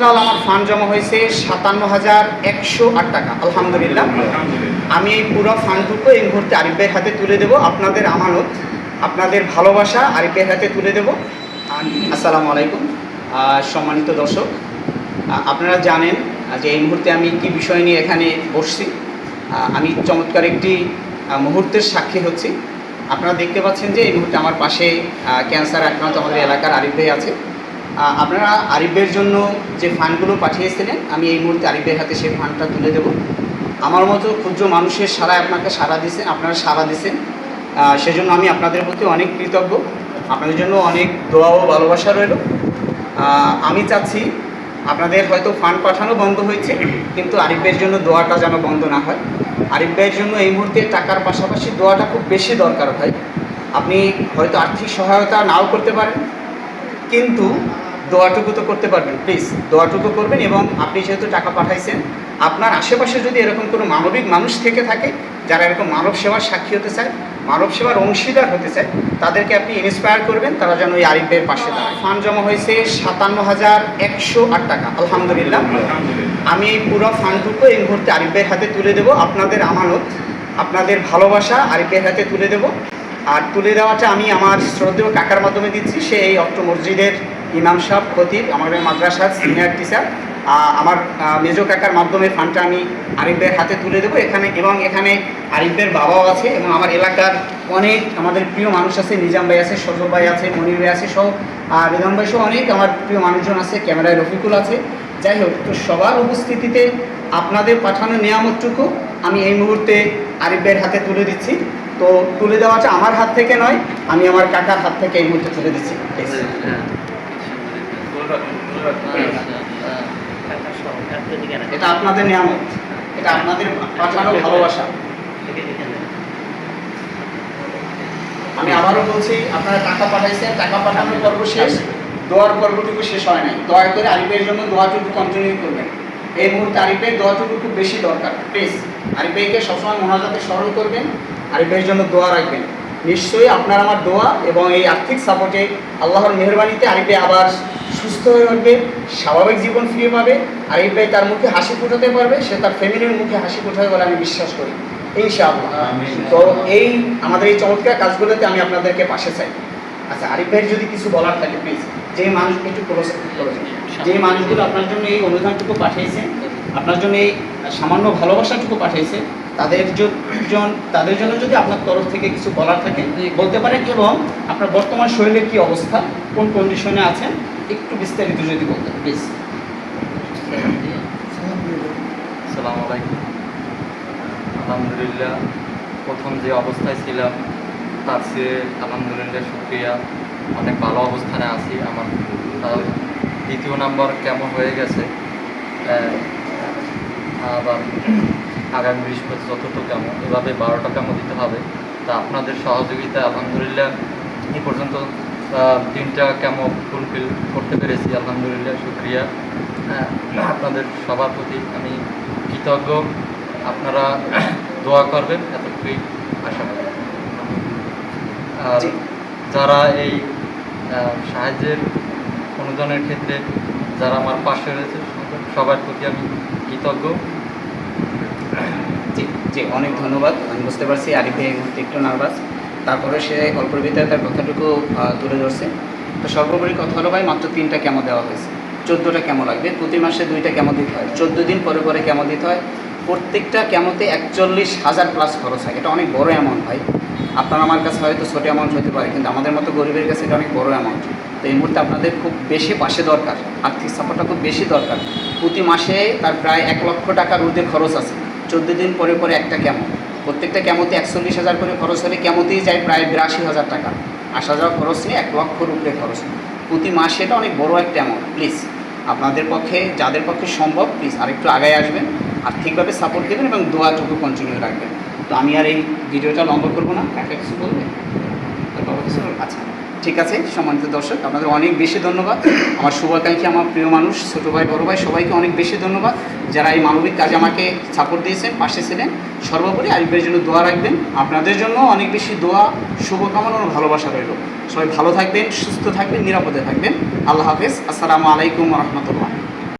Total আমার fund জমা হয়েছে সাতান্ন হাজার একশো আট টাকা আলহামদুলিল্লাহ। আমি এই পুরো ফান্ডটুকু এই মুহূর্তে আরিফের হাতে তুলে দেব। আপনাদের আমানত আপনাদের ভালোবাসা আরিফের হাতে তুলে দেব। আসসালামু আলাইকুম। সম্মানিত দর্শক আপনারা জানেন যে এই মুহূর্তে আমি কি বিষয় নিয়ে এখানে বসছি। আমি চমৎকার একটি মুহূর্তের সাক্ষী হচ্ছি। আপনারা দেখতে পাচ্ছেন যে এই মুহূর্তে আমার পাশে ক্যান্সার আক্রান্ত আমাদের এলাকার আরিফ ভাই আছে। আপনারা আরিফের জন্য যে ফান্ডগুলো পাঠিয়েছিলেন, আমি এই মুহূর্তে আরিফের হাতে সেই ফান্ডটা তুলে দেব। আমার মতো ক্ষুদ্র মানুষের সারায় আপনাকে সাড়া দিয়েছেন, আপনারা সাড়া দিয়েছেন। সেজন্য আমি আপনাদের প্রতি অনেক কৃতজ্ঞ। আপনাদের জন্য অনেক দোয়া ও ভালোবাসা রইল। আমি চাচ্ছি আপনাদের হয়তো ফান্ড পাঠানো বন্ধ হয়েছে, কিন্তু আরিফের জন্য দোয়াটা যেন বন্ধ না হয়। আরিফ ভাইয়ের জন্য এই মুহূর্তে টাকার পাশাপাশি দোয়াটা খুব বেশি দরকার ভাই আপনি হয়তো আর্থিক সহায়তা নাও করতে পারেন, কিন্তু দোয়াটুকু তো করতে পারবেন প্লিজ দোয়াটুকু করবেন এবং আপনি যেহেতু টাকা পাঠাইছেন আপনার আশেপাশে যদি এরকম কোনো মানবিক মানুষ থেকে থাকে যারা এরকম মানব সেবার সাক্ষী হতে চায় মানব সেবার অংশীদার হতে চায় তাদেরকে আপনি ইন্সপায়ার করবেন তারা যেন ওই আরিফের পাশে দাঁড়ায়। ফান্ড জমা হয়েছে সাতান্ন হাজার একশো আট টাকা আলহামদুলিল্লাহ। আমি এই পুরো ফান্ডটুকু এই মুহূর্তে আরিফের হাতে তুলে দেব আপনাদের আমানত আপনাদের ভালোবাসা আরিফের হাতে তুলে দেব। আর তুলে দেওয়াটা আমি আমার শ্রদ্ধেয় কাকার মাধ্যমে দিচ্ছি সে এই অক্টো মসজিদের ইমাম সাহেব, খতিব আমাদের মাদ্রাসার সিনিয়র টিচার আমার মেজো কাকার মাধ্যমে ফান্ডটা আমি আরিফের হাতে তুলে দেবো এখানে এবং এখানে আরিফের বাবাও আছে এবং আমার এলাকার অনেক আমাদের প্রিয় মানুষ আছে, নিজাম ভাই আছে, সজল ভাই আছে, মনির ভাই আছে সহ রিদম ভাই সহ অনেক আমার প্রিয় মানুষজন আছে, ক্যামেরায় রফিকুল আছে। যাই হোক, তো সবার উপস্থিতিতে আপনাদের পাঠানো নিয়ামতটুকু আমি এই মুহূর্তে আরিফের হাতে তুলে দিচ্ছি। তো তুলে দেওয়াটা আমার হাত থেকে নয়, আমি আমার কাকার হাত থেকে এই মুহূর্তে তুলে দিচ্ছি। Please. এটা আপনাদের নিয়ামত। এটা আপনাদের পাঠানো ভালোবাসা। আমি আবারও বলছি আপনারা টাকা পাঠাইছেন টাকা পাঠানোর পর্ব শেষ। দোয়ার পর্বটুকু শেষ হয় নাই। দয়া করে আরিফের জন্য দোয়াটুকু কন্টিনিউ করবেন। এই মুহূর্তে আরিফের দোয়াটুকু খুব বেশি দরকার। প্লিজ আরিফেকে সবসময় মহাজাতে স্মরণ করবেন। আরিফের জন্য দোয়া রাখবেন। নিশ্চয়ই আপনার আমার দোয়া এবং এই আর্থিক সাপোর্টে আল্লাহর মেহরবানিতে আরিফে আবার সুস্থ হয়ে উঠবে স্বাভাবিক জীবন ফিরে পাবে আরিফ ভাই তার মুখে হাসি ফোটাতে পারবে সে তার ফ্যামিলির মুখে হাসি ফোটাবে বলে আমি বিশ্বাস করি ইনশাআল্লাহ। তো এই আমাদের এই চমৎকার কাজগুলোতে আমি আপনাদেরকে পাশে চাই। আচ্ছা আরিফ ভাইয়ের যদি কিছু বলার থাকে প্লিজ যে মানুষ একটু ক্লোজ ক্লোজ যে মানুষগুলো আপনার জন্য এই অনুদানটুকু পাঠিয়েছে আপনার জন্য এই সামান্য ভালোবাসাটুকু পাঠিয়েছে তাদের জন তাদের জন্য যদি আপনার তরফ থেকে কিছু বলার থাকে বলতে পারেন এবং আপনার বর্তমান শরীরের কি অবস্থা কোন কন্ডিশনে আছেন একটু বিস্তারিত যদি বলতেন প্লিজ আসসালামু আলাইকুম। আলহামদুলিল্লাহ, প্রথম যে অবস্থায় ছিলাম, তার চেয়ে আলহামদুলিল্লাহ শুক্রিয়া। অনেক ভালো অবস্থানে আছি। আমার দ্বিতীয় নাম্বার কেমন হয়ে গেছে? আবার আগামী বৃহস্পতি চতুর্থ কেমন? এভাবে বারোটা কেমন দিতে হবে? তা আপনাদের সহযোগিতা আলহামদুলিল্লাহ এই পর্যন্ত তিনটা কেমন ফুলফিল করতে পেরেছি আলহামদুলিল্লাহ শুক্রিয়া। হ্যাঁ, আপনাদের সবার প্রতি আমি কৃতজ্ঞ। আপনারা দোয়া করবেন এতটুকুই আশা করি। আর যারা এই সাহায্যের অনুদানের ক্ষেত্রে যারা আমার পাশে রয়েছে সবার প্রতি আমি কৃতজ্ঞ। জি জি অনেক ধন্যবাদ। আমি বুঝতে পারছি আরিফে এই মুহূর্তে একটু নার্ভাস। তারপরে সে অল্পের ভিতরে তার কথাটুকু তুলে ধরছে। তো সর্বোপরি কথা হলো, ভাই, মাত্র তিনটা কেমো দেওয়া হয়েছে। চোদ্দোটা কেমো লাগবে। প্রতি মাসে দুইটা কেমো দিতে হয়। চোদ্দ দিন পরে পরে কেমো দিতে হয়। প্রত্যেকটা কেমোতে একচল্লিশ হাজার প্লাস খরচ হয়। এটা অনেক বড় অ্যামাউন্ট ভাই। আপনার আমার কাছে হয়তো ছোটো অ্যামাউন্ট হতে পারে, কিন্তু আমাদের মতো গরিবের কাছে এটা অনেক বড় অ্যামাউন্ট তো এই মুহূর্তে আপনাদের খুব বেশি পাশে দরকার। আর্থিক সাপোর্টটা খুব বেশি দরকার। প্রতি মাসে তার প্রায় এক লক্ষ টাকার ঊর্ধ্বে খরচ আছে। চোদ্দ দিন পরে পরে একটা কেমো। প্রত্যেকটা ক্যামতে একচল্লিশ হাজার করে খরচ হলে ক্যামতেই যায় প্রায় বিরাশি হাজার টাকা। আসা যাওয়া খরচ নিয়ে এক লক্ষর উপরে খরচ প্রতি মাসে এটা অনেক বড় একটা অ্যামাউন্ট প্লিজ আপনাদের পক্ষে, যাদের পক্ষে সম্ভব প্লিজ আরেকটু আগায় আসবেন, আর্থিকভাবে সাপোর্ট দেবেন এবং দোয়াটুকু কন্টিনিউ রাখবেন। তো আমি আর এই ভিডিওটা লম্বা করব না কাকে কিছু বলবেন? আচ্ছা। ঠিক আছে, সম্মানিত দর্শক, আপনাদের অনেক বেশি ধন্যবাদ। আমার শুভাকাঙ্ক্ষী, আমার প্রিয় মানুষ, ছোটো ভাই, বড়ো ভাই, সবাইকে অনেক বেশি ধন্যবাদ। যারা এই মানবিক কাজে আমাকে সাপোর্ট দিয়েছেন, পাশে ছিলেন, সর্বোপরি আরিফের জন্য দোয়া রাখবেন। আপনাদের জন্য অনেক বেশি দোয়া, শুভকামনা ও ভালোবাসা রইল। সবাই ভালো থাকবেন, সুস্থ থাকবেন, নিরাপদে থাকবেন। আল্লাহ হাফেজ। আসসালামু আলাইকুম রহমতুল্লাহ।